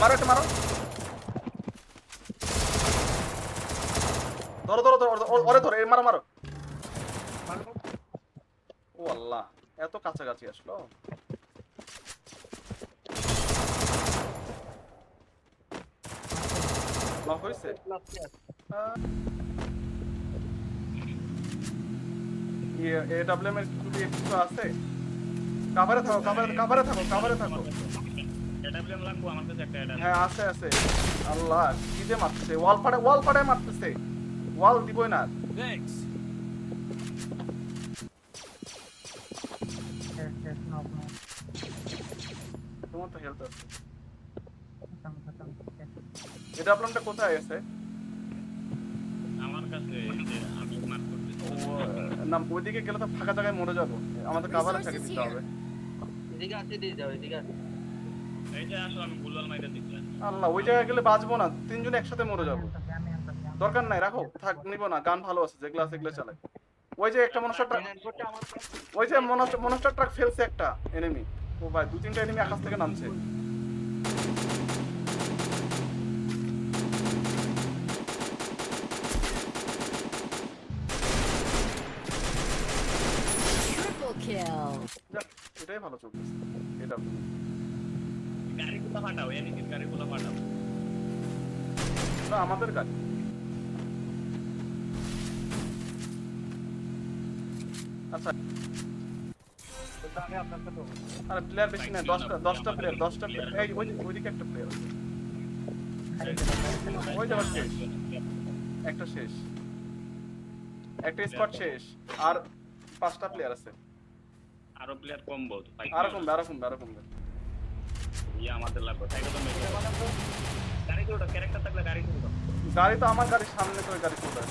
মারো একটা মারো ধরো ধরো ধরো ওরে ধরো এ মারো মারো ও আল্লাহ এত কাছাকাছি আসলো? হয়েছে আহ। ইয়ে এডব্লিউএম এর কিছু আছে? কাভারে থাকো কাভারে কাভারে থাকো কাভারে থাকো। এডাব্লিউএম লাগবো আমার কাছে একটা এডাব্লিউএম হ্যাঁ আছে আছে। আল্লাহ কি যে মারতেছে? ওয়াল ফাড়ে ওয়াল ফাড়ে মারতেছে। ওয়াল দিবই না no. তোমার তো হেলথ আছে. এটা আপনারটা কোথায় আছে? আমার কাছে আমি মার্ক করতেছি। ও, না ওইদিকে গেলে তো ফাঁকা জায়গায় মরে যাব। আমাদের কাভারে থাকে দিতে হবে। এদিকে আসতে দিয়ে যাও এদিকে আসতে এই যে আসো আমি গুলাল মাইরা দিচ্ছি আল্লাহ ওই জায়গায় গেলে বাঁচবো না তিনজন একসাথে মরে যাব। দরকার নাই রাখো থাক নিবো না গান ভালো আছে যেগুলো আছে এগুলো চালাই ওই যে একটা মনস্টার ট্রাক ওই যে মনস্টার মনস্টার ট্রাক ফেলছে একটা এনিমি ও ভাই দু তিনটা এনিমি আকাশ থেকে নামছে। এটাই ভালো চলতেছে এটা। গাড়িগুলো ফাটাও এনিমির গাড়িগুলো ফাটাও না, আমাদের গাড়ি। আচ্ছা। আরে প্লেয়ার বেশি না দশটা দশটা প্লেয়ার দশটা প্লেয়ার এই ওই ওইদিকে একটা প্লেয়ার আছে। ওই শেষ। একটা শেষ। একটা স্কোয়াড শেষ। আর পাঁচটা প্লেয়ার আছে। আরও প্লেয়ার কম বহুত আরও কমবে আরও কমবে আরও কমবে। ইয়ে আমাদের লাগবে তাই তো মেরে গাড়ি তো ক্যারেক্টার থাকলে গাড়ি তো গাড়ি তো আমার গাড়ির সামনে তো গাড়ি চলে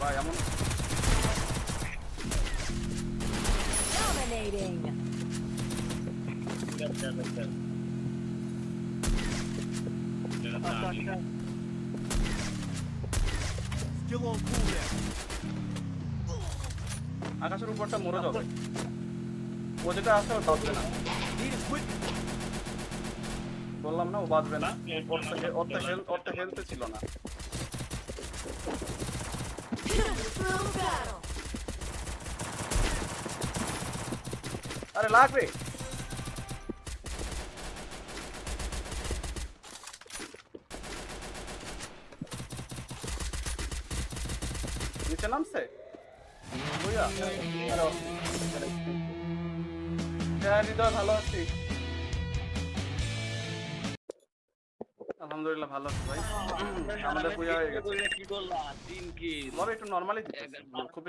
ভাই এমন Dominating. আকাশের উপরটা মরে যাবে। ও যেটা আছে ও বাঁচবে না। বললাম না, ও বাঁচবে না। ওর তো হে- ওর হেলথ ওর তো হেলথে ছিল না। আরে লাগবে। নিচে নামছে। হ্যাঁ হৃদয় ভালো আছি। আলহামদুলিল্লাহ ভালো আছি ভাই। আমাদের পূজা হয়ে গেছে। কি বললা? দিন কি বলো একটু নরমালি খুব